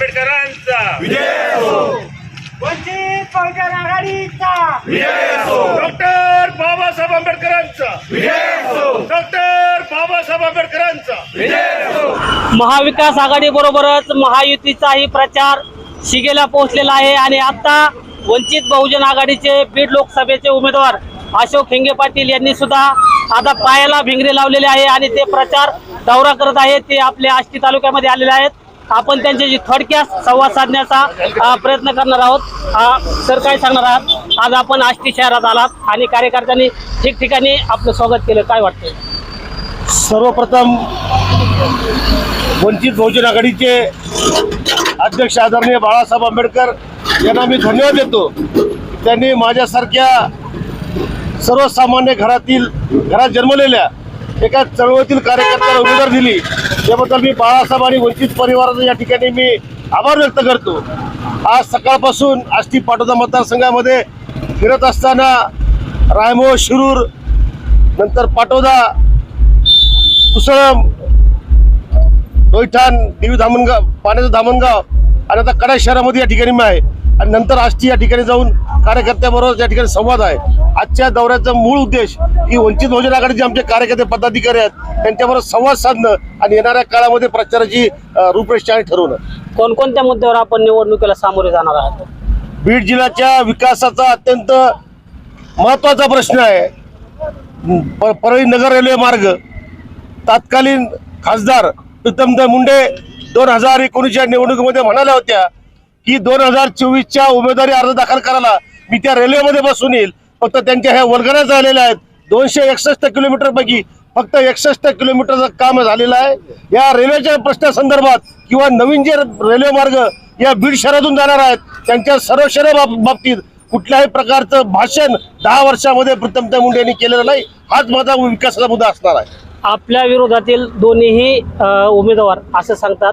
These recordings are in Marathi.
आंबेडकरांचा. वंचित बहुजन आघाडीचा. डॉक्टर बाबासाहेब आंबेडकरांचा. डॉक्टर बाबासाहेब आंबेडकरांचा. महाविकास आघाडी बरोबरच महायुतीचाही प्रचार शिगेला पोहोचलेला आहे आणि आता वंचित बहुजन आघाडीचे बीड लोकसभेचे उमेदवार अशोक हिंगे पाटील यांनी सुद्धा आता पायाला भिंगरे लावलेले आहे आणि ते प्रचार दौरा करत आहेत. ते आपल्या आष्टी तालुक्यामध्ये आलेले आहेत. आपण त्यांच्याशी थोडक्यात संवाद साधण्याचा प्रयत्न करणार आहोत. सर काय सांगणार आहात? आज आपण आष्टी शहरात आलात आणि कार्यकर्त्यांनी ठिकठिकाणी आपलं स्वागत केलं. काय वाटतं सर्वप्रथम वंचित बहुजन आघाडीचे अध्यक्ष आदरणीय बाळासाहेब आंबेडकर यांना मी धन्यवाद देतो. त्यांनी माझ्यासारख्या सर्वसामान्य घरातील घरात जन्मलेल्या एका चळवळीतील कार्यकर्त्याला उमेदवार दिली. त्याबद्दल मी बाळासाहेब आणि वंचित परिवाराचा या ठिकाणी मी आभार व्यक्त करतो. आज सकाळपासून आष्टी पाटोदा मतदारसंघामध्ये फिरत असताना रायमो शिरूर नंतर पाटोदा कुसळम रोहिठाण देवी धामणगाव पाण्याचं धामणगाव आणि आता कडा शहरामध्ये या ठिकाणी मी आहे. आणि नंतर आष्टी या ठिकाणी जाऊन कार्यकर्त्याबरोबर या ठिकाणी संवाद आहे. आजच्या दौऱ्याचा मूळ उद्देश की वंचित बहुजन आघाडीचे आमचे कार्यकर्ते पदाधिकारी आहेत त्यांच्याबरोबर संवाद साधणं आणि येणाऱ्या काळामध्ये प्रचाराची रूपरेषा ठरवणं. कोणकोणत्या मुद्द्यावर आपण निवडणुकीला सामोरे जाणार आहात? बीड जिल्ह्याच्या विकासाचा अत्यंत महत्त्वाचा प्रश्न आहे. परळी नगर रेल्वे मार्ग. तत्कालीन खासदार प्रीतमदा मुंडे दोन हजार एकोणीसच्या निवडणुकीमध्ये म्हणाल्या होत्या की दोन हजार चोवीसच्या उमेदवारी अर्ज दाखल करायला मी त्या रेल्वेमध्ये बसून येईल. फक्त त्यांच्या ह्या वर्गण्या झालेल्या आहेत. दोनशे एकसष्ट किलोमीटरपैकी फक्त एकसष्ट किलोमीटरचं काम झालेलं आहे. या रेल्वेच्या प्रश्नासंदर्भात किंवा नवीन जे रेल्वे मार्ग या बीड शहरातून जाणार आहेत त्यांच्या सर्व बाब- बाबतीत कुठल्याही प्रकारचं भाषण दहा वर्षामध्ये प्रीतमता मुंडे यांनी केलेलं नाही. हाच माझा विकासाचा मुद्दा असणार आहे. आपल्या विरोधातील दोन्हीही उमेदवार असं सांगतात.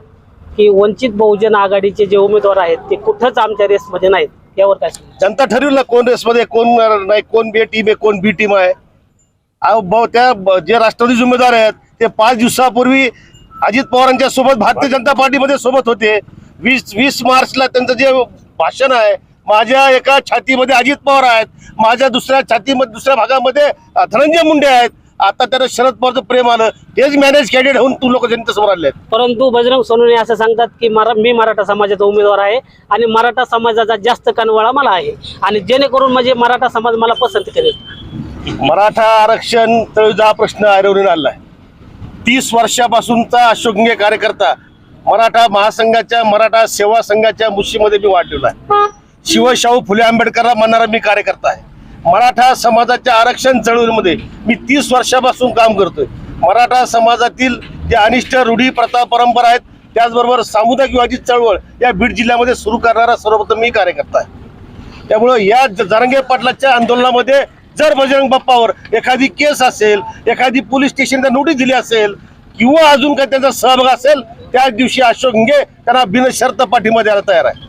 की वंचित बहुजन आघाडीचे जे उमेदवार आहेत ते कुठंच आमच्या रेसमध्ये नाहीत. यावर काय जनता ठरवलं ना कोण रेसमध्ये कोण नाही कोण बी टीम आहे कोण बी टीम आहे. अहो, त्या ब- जे राष्ट्रवादीचे उमेदवार आहेत ते पाच दिवसापूर्वी अजित पवारांच्या सोबत भारतीय जनता पार्टीमध्ये सोबत होते. वीस वीस मार्चला त्यांचं जे भाषण आहे माझ्या एका छातीमध्ये अजित पवार आहेत माझ्या दुसऱ्या छातीमध्ये दुसऱ्या भागामध्ये धनंजय मुंडे आहेत. आता त्यांना शरद पवारचं प्रेम आलं तेच मॅनेज कॅन्डिडेट होऊन तू लोक जनतेसमोर आले आहेत. परंतु बजरंग सोनवणे असं सांगतात की मरा मी मराठा समाजाचा उमेदवार आहे आणि मराठा समाजाचा जास्त कनवळा मला आहे. आणि जेणेकरून म्हणजे मराठा समाज मला पसंत करेल. मराठा आरक्षण तळीचा हा प्रश्न ऐरवून आलाय तीस वर्षापासूनचा अशोकनीय कार्यकर्ता मराठा महासंघाच्या मराठा सेवा संघाच्या मुशीमध्ये मी वाढलेला आहे. शिवशाहू फुले आंबेडकरला मानणारा मी कार्यकर्ता आहे. मराठा समाजाच्या आरक्षण चळवळीमध्ये मी तीस वर्षापासून काम करतोय. मराठा समाजातील जे अनिष्ट रूढी प्रथा परंपरा आहेत त्याचबरोबर सामुदायिक विवादित चळवळ या बीड जिल्ह्यामध्ये सुरू करणारा सर्वप्रथम मी कार्यकर्ता आहे. त्यामुळं या जरंगे पाटलाच्या आंदोलनामध्ये जर बजरंग बाप्पावर एखादी केस असेल एखादी पोलीस स्टेशनला नोटीस दिली असेल किंवा अजून काही त्यांचा सहभाग असेल त्याच दिवशी अशोक घे त्यांना बिनशर्त पाठिंबा द्यायला तयार आहे.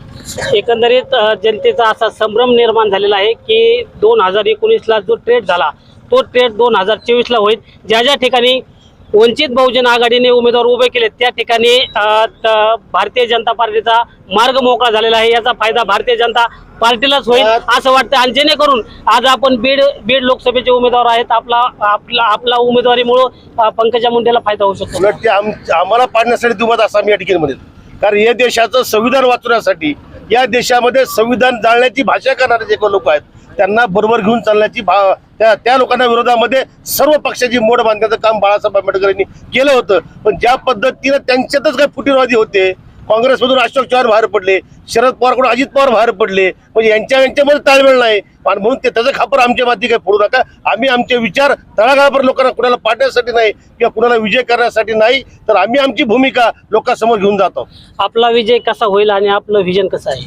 एकंदरीत जनतेचा असा संभ्रम निर्माण झालेला आहे की दोन हजार एकोणीसला जो ट्रेड झाला तो ट्रेड दोन हजार चोवीसला होईल. ज्या ज्या ठिकाणी वंचित बहुजन आघाडीने उमेदवार उभे केले त्या ठिकाणी भारतीय जनता पार्टीचा मार्ग मोकळा झालेला आहे. याचा फायदा भारतीय जनता पार्टीलाच होईल असं वाटतं. आणि जेणेकरून आज आपण बीड बीड लोकसभेचे उमेदवार आहेत. आपला आपला आपला उमेदवारीमुळं पंकजा मुंडेला फायदा होऊ शकतो. आम्हाला पाडण्यासाठी दुमत असा मी या ठिकाणी कारण या देशाचं संविधान वाचवण्यासाठी या देशामध्ये संविधान जाळण्याची भाषा करणारे जे लोक आहेत त्यांना बरोबर घेऊन चालण्याची भा त्या त्या लोकांना विरोधामध्ये सर्व पक्षाची मोड बांधण्याचं काम बाळासाहेब आंबेडकर यांनी केलं होतं. पण ज्या पद्धतीनं त्यांच्यातच काही फुटीरवादी होते काँग्रेसमधून अशोक चव्हाण बाहेर पडले शरद पवारकडून अजित पवार बाहेर पडले म्हणजे यांच्या यांच्यामध्ये ताळमेळ नाही. आणि म्हणून ते त्याचं खापर आमच्या माती काही फोडू नका. आम्ही आमचे विचार तळागाळापर्यंत लोकांना कुणाला पाडण्यासाठी नाही किंवा कुणाला विजय करण्यासाठी नाही तर आम्ही आमची भूमिका लोकांसमोर घेऊन जातो. आपला विजय कसा होईल आणि आपलं विजन कसं आहे?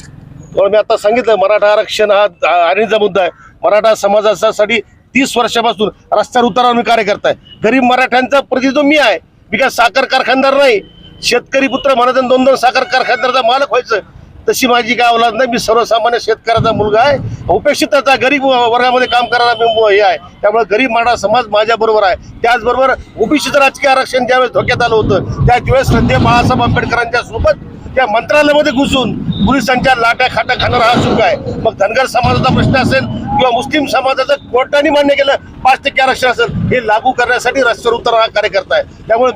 म्हणून मी आता सांगितलं मराठा आरक्षण हा आणीचा मुद्दा आहे. मराठा समाजासाठी तीस वर्षापासून रस्त्यावर उतरावर मी कार्यकर्ता आहे गरीब मराठ्यांचा प्रतिनिधी मी आहे. मी काय साखर कारखानदार नाही. शेतकरी पुत्र म्हणत दोन दोन साखर कारखान्याचा मालक व्हायचं. तशी माझी काय औलाद नाही मी सर्वसामान्य शेतकऱ्याचा मुलगा आहे. उपेक्षिताचा गरीब वर्गामध्ये काम करायला मी हे आहे. त्यामुळे गरीब माडा समाज माझ्याबरोबर आहे. त्याचबरोबर ओबीसीचं राजकीय आरक्षण ज्यावेळेस धोक्यात आलं होतं त्याच वेळेस श्रद्धेय बाळासाहेब आंबेडकरांच्या सोबत त्या मंत्रालयामध्ये घुसून पोलिसांच्या लाट्या खाटा खाणारा हा सुख आहे. मग धनगर समाजाचा प्रश्न असेल किंवा मुस्लिम समाजाचं कोर्टाने मान्य केलं पाच टक्के आरक्षण असेल हे लागू करण्यासाठी रस्त्यावर उतर हा कार्यकर्ता आहे. त्यामुळे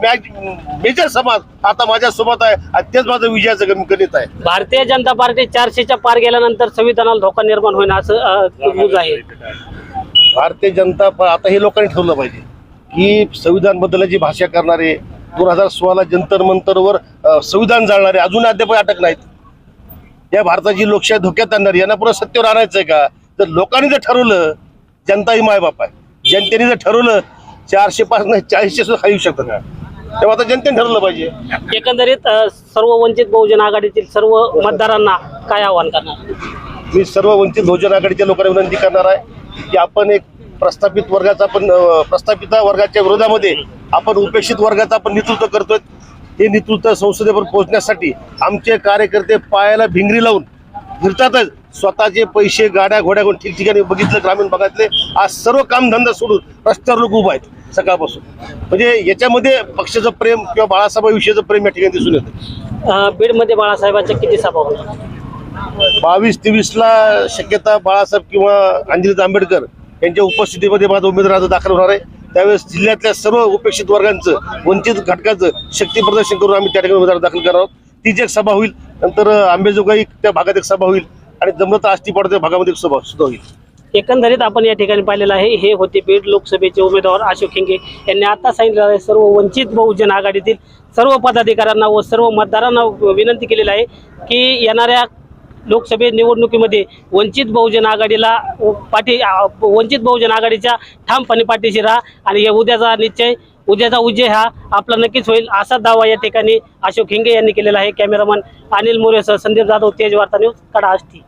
मेजर समाज आता माझ्या सोबत आहे आणि तेच माझं विजयाचं गण- गणित आहे. भारतीय जनता पार्टी चारशेच्या पार गेल्यानंतर संविधानाला धोका निर्माण होईल असं आहे. भारतीय जनता आता हे लोकांनी ठरवलं पाहिजे की संविधान बद्दलाची भाषा करणारे दोन हजार सोळाला जंतर मंतरवर संविधान जाळणारे अजून अद्याप अटक नाहीत. या भारताची लोकशाही धोक्यात आणणारी यांना पुन्हा सत्तेवर आणायचंय का? तर लोकांनी जर ठरवलं जनता ही मायबाप आहे. जनतेने जर ठरवलं चारशे पाच नाही चाळीसशे सुद्धा खाऊ शकतं का? तेव्हा आता जनतेने ठरवलं पाहिजे. एकंदरीत सर्व वंचित बहुजन आघाडीतील सर्व मतदारांना काय आवाहन करणार? मी सर्व वंचित बहुजन आघाडीच्या लोकांना विनंती करणार आहे की आपण एक प्रस्थापित वर्गाचा आपण अं, प्रस्थापित वर्गाच्या विरोधामध्ये आपण उपेक्षित वर्गाचं आपण नेतृत्व करतोय. हे नेतृत्व संसदेवर पोहोचण्यासाठी आमचे कार्यकर्ते पायाला भिंगरी लावून फिरतातच. स्वतःचे पैसे गाड्या घोड्या घेऊन ठिकठिकाणी बघितलं ग्रामीण भागातले. आज सर्व कामधंदा सोडून रस्त्यावर लोक उभा आहेत सकाळपासून. म्हणजे याच्यामध्ये पक्षाचं प्रेम किंवा बाळासाहेबाविषयीचं प्रेम या ठिकाणी दिसून येतं. बीडमध्ये बाळासाहेबांच्या किती सभा होणार? बावीस तेवीसला शक्यता बाळासाहेब किंवा अंजलित आंबेडकर यांच्या उपस्थितीमध्ये माझा उमेदवार दाखल होणार आहे. त्यावेळेस जिल्ह्यातल्या सर्व उपेक्षित वर्गांचं वंचित घटकाचं शक्ती प्रदर्शन करून आम्ही त्या ठिकाणी उमेदवार दाखल करणार आहोत. तिची एक सभा होईल नंतर आंबेजोगाई त्या भागात एक सभा होईल आणि जमलं आष्टीपाडा त्या भागामध्ये एक सभा सुद्धा होईल. एकंदरीत आपण या ठिकाणी पाहिलेलं आहे हे होते बीड लोकसभेचे उमेदवार अशोक हिंगे. यांनी आता सांगितलेलं आहे सर्व वंचित बहुजन आघाडीतील सर्व पदाधिकाऱ्यांना व सर्व मतदारांना विनंती केलेली आहे की येणाऱ्या लोकसभे निवडणुकीमध्ये वंचित बहुजन आघाडीला पाठी वंचित बहुजन आघाडीच्या ठामपणे पाठीशी राहा आणि या उद्याचा निश्चय उद्याचा उज्जय हा आपला नक्कीच होईल असा दावा या ठिकाणी अशोक हिंगे यांनी केलेला आहे. कॅमेरामन अनिल मोरेसह संदीप जाधव तेज वार्ता न्यूज कडा आष्टी.